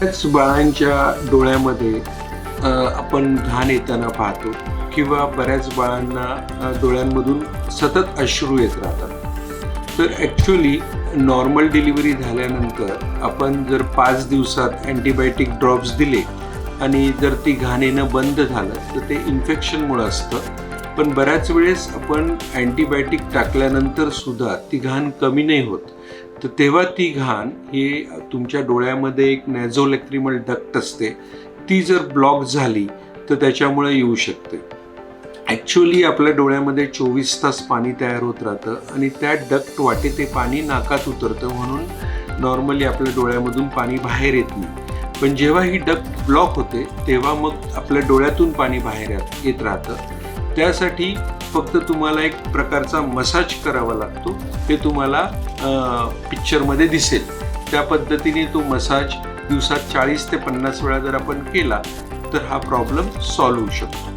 बऱ्याच बाळांच्या डोळ्यामध्ये आपण घाण येताना पाहतो किंवा बऱ्याच बाळांना डोळ्यांमधून सतत अश्रू येत राहतात. तर ॲक्च्युली नॉर्मल डिलिव्हरी झाल्यानंतर आपण जर पाच दिवसात अँटीबायोटिक ड्रॉप्स दिले आणि जर ती घाण येणं बंद झालं तर ते इन्फेक्शनमुळं असतं. पण बऱ्याच वेळेस आपण अँटीबायोटिक टाकल्यानंतर सुद्धा ती घाण कमी नाही होत. तर तेव्हा ती घाण ही तुमच्या डोळ्यामध्ये एक नॅझोलेक्रिमल डक्ट असते. ती जर ब्लॉक झाली तर त्याच्यामुळे येऊ शकते. ॲक्च्युली आपल्या डोळ्यामध्ये चोवीस तास पाणी तयार होत राहतं आणि त्या डक्ट वाटे ते पाणी नाकात उतरतं म्हणून नॉर्मली आपल्या डोळ्यामधून पाणी बाहेर येत नाही. पण जेव्हा ही डक्ट ब्लॉक होते तेव्हा मग आपल्या डोळ्यातून पाणी बाहेर येत- येत राहतं. त्यासाठी फक्त तुम्हाला एक प्रकारचा मसाज करावा लागतो. ते तुम्हाला पिक्चरमध्ये दिसेल. त्या पद्धतीने तो मसाज दिवसात चाळीस ते पन्नास वेळा जर आपण केला तर हा प्रॉब्लेम सॉल्व्ह होऊ शकतो.